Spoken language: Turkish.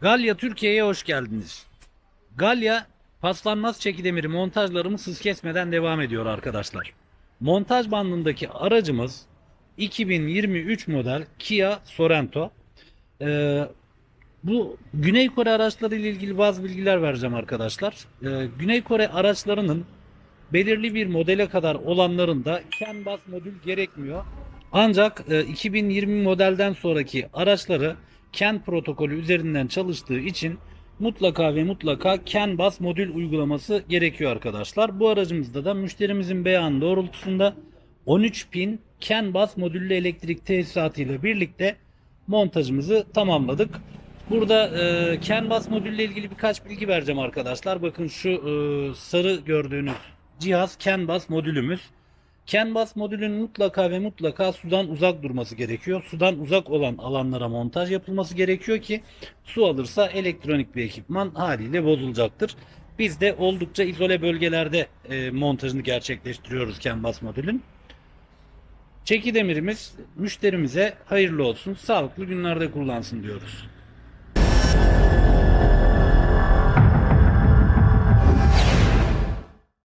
Galya Türkiye'ye hoş geldiniz. Galya paslanmaz çekidemiri montajlarımız hız kesmeden devam ediyor arkadaşlar. Montaj bandındaki aracımız 2023 model Kia Sorento. Ee, bu Güney Kore araçları ile ilgili bazı bilgiler vereceğim arkadaşlar. Ee, Güney Kore araçlarının belirli bir modele kadar olanlarında CAN bus modül gerekmiyor. Ancak e, 2020 modelden sonraki araçları CAN protokolü üzerinden çalıştığı için mutlaka ve mutlaka CAN bus modül uygulaması gerekiyor arkadaşlar. Bu aracımızda da müşterimizin beyanı doğrultusunda 13 pin CAN bus modüllü elektrik tesisatı ile birlikte montajımızı tamamladık. Burada e, CAN bus modülle ilgili birkaç bilgi vereceğim arkadaşlar. Bakın şu e, sarı gördüğünüz cihaz CAN bus modülümüz. CAN bus modülün mutlaka ve mutlaka sudan uzak durması gerekiyor. Sudan uzak olan alanlara montaj yapılması gerekiyor ki su alırsa elektronik bir ekipman haliyle bozulacaktır. Biz de oldukça izole bölgelerde e, montajını gerçekleştiriyoruz CAN bus modülün. Çeki demirimiz müşterimize hayırlı olsun, sağlıklı günlerde kullansın diyoruz.